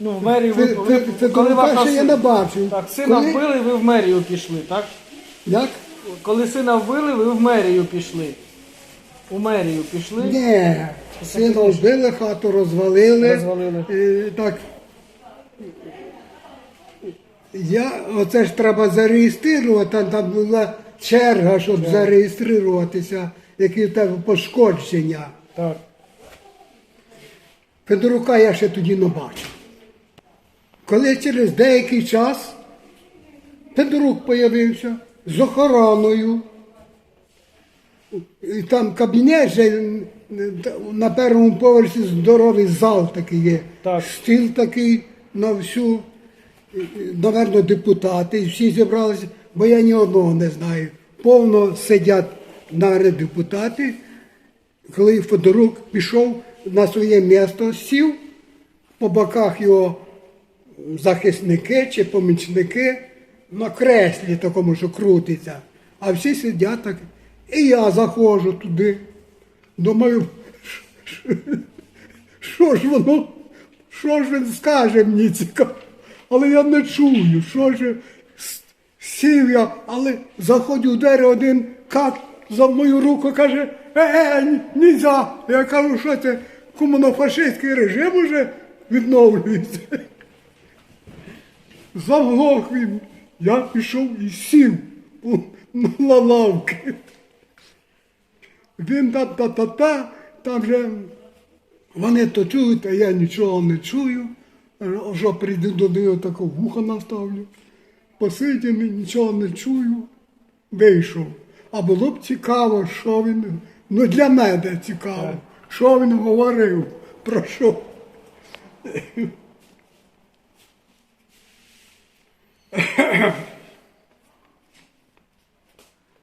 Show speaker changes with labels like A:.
A: Ну, в мерію ви,
B: Це,
A: ви-
B: це, це
A: коли ваша
B: перше я не бачив.
A: Так, сина
B: Коли-
A: вбили, ви в мерію пішли, так?
B: Як?
A: Коли сина вбили, ви в мерію пішли. У мерію пішли.
B: Ні. Сина вбили, хату розвалили.
A: Розвалили.
B: І, так. Я, оце ж треба зареєструвати, там, там була черга, щоб зареєструватися, які в тебе пошкодження.
A: Так.
B: Федорука я ще тоді не бачив. Коли через деякий час Федорук появився з охороною. І там кабінет же на першому поверсі здоровий зал такий є.
A: Так.
B: Стіл такий на всю, напевно, депутати, і всі зібралися, бо я ні одного не знаю. Повно сидять наверное, депутати. Коли Федорук пішов на своє місто, сів, по боках його захисники чи помічники на креслі такому, що крутиться. А всі сидять так. І я заходжу туди. Думаю, що ж воно, що ж він скаже мені цікаво. Але я не чую, що ж сів я, але заходжу в двері один кат за мою руку каже, е, е, нельзя. Я кажу, що це комунофашистський режим уже відновлюється. Заглох він. Я пішов і сів на лавки. Він та-та-та-та, там вже вони то чують, а я нічого не чую. Що прийду до нього таке вухо наставлю. Посидів, нічого не чую. Вийшов. А було б цікаво, що він. Ну для мене цікаво, що він говорив, про що.